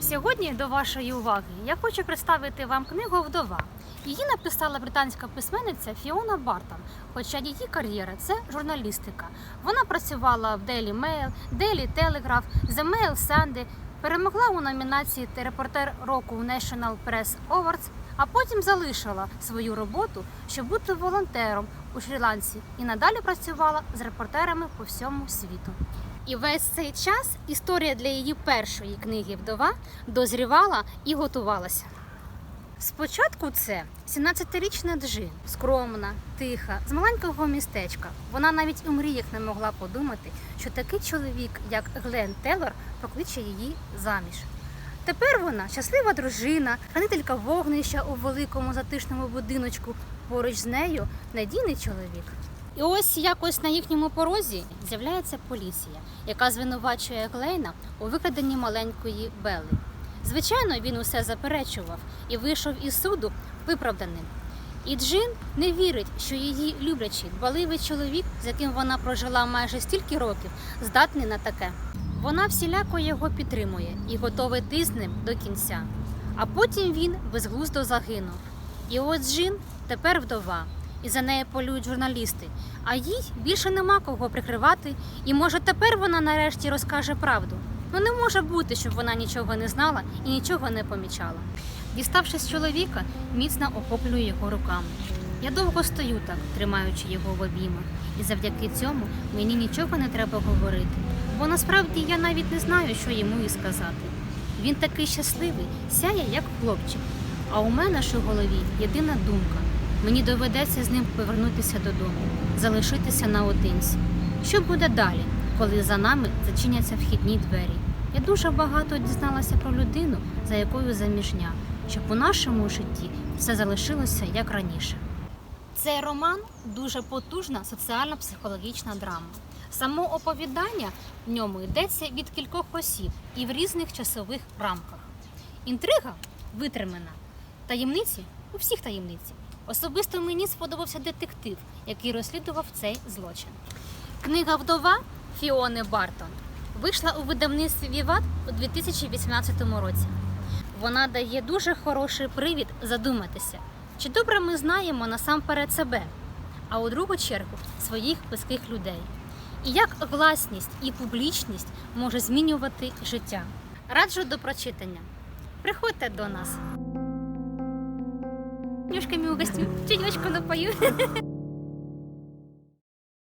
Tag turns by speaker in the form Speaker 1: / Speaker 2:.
Speaker 1: Сьогодні до вашої уваги я хочу представити вам книгу Вдова. Її написала британська письменниця Фіона Бартон, хоча її кар'єра це журналістика. Вона працювала в Daily Mail, Daily Telegraph, The Mail Sunday, перемогла у номінації репортер року в National Press Awards, а потім залишила свою роботу, щоб бути волонтером у Шрі-Ланці і надалі працювала з репортерами по всьому світу. І весь цей час історія для її першої книги Вдова дозрівала і готувалася. Спочатку це 17-річна Джин, скромна, тиха, з маленького містечка. Вона навіть у мріях не могла подумати, що такий чоловік, як Глен Телор, покличе її заміж. Тепер вона щаслива дружина, хранителька вогнища у великому затишному будиночку. Поруч з нею надійний чоловік. І ось якось на їхньому порозі з'являється поліція, яка звинувачує Глейна у викраденні маленької Белли. Звичайно, він усе заперечував і вийшов із суду виправданим. І Джин не вірить, що її люблячий, дбаливий чоловік, з яким вона прожила майже стільки років, здатний на таке. Вона всіляко його підтримує і готова йти з ним до кінця. А потім він безглуздо загинув. І ось Джин тепер вдова, і за нею полюють журналісти. А їй більше нема кого прикривати, і може тепер вона нарешті розкаже правду. Ну не може бути, щоб вона нічого не знала і нічого не помічала. Діставшись чоловіка, міцно охоплює його руками. Я довго стою так, тримаючи його в обіймах, і завдяки цьому мені нічого не треба говорити. Бо насправді я навіть не знаю, що йому і сказати. Він такий щасливий, сяє, як хлопчик. А у мене ж у голові єдина думка. Мені доведеться з ним повернутися додому, залишитися наодинці. Що буде далі, коли за нами зачиняться вхідні двері? Я дуже багато дізналася про людину, за якою заміжня, щоб у нашому житті все залишилося як раніше. Цей роман дуже потужна соціально-психологічна драма. Само оповідання в ньому йдеться від кількох осіб і в різних часових рамках. Інтрига витримана. Таємниці у всіх таємниці. Особисто мені сподобався детектив, який розслідував цей злочин. Книга Вдова Фіони Бартон вийшла у видавництві Віват у 2018 році. Вона дає дуже хороший привід задуматися, чи добре ми знаємо насамперед себе, а у другу чергу своїх близьких людей. І як гласність і публічність може змінювати життя. Раджу до прочитання. Приходьте до нас. Нюшками угостю, чаечку напою.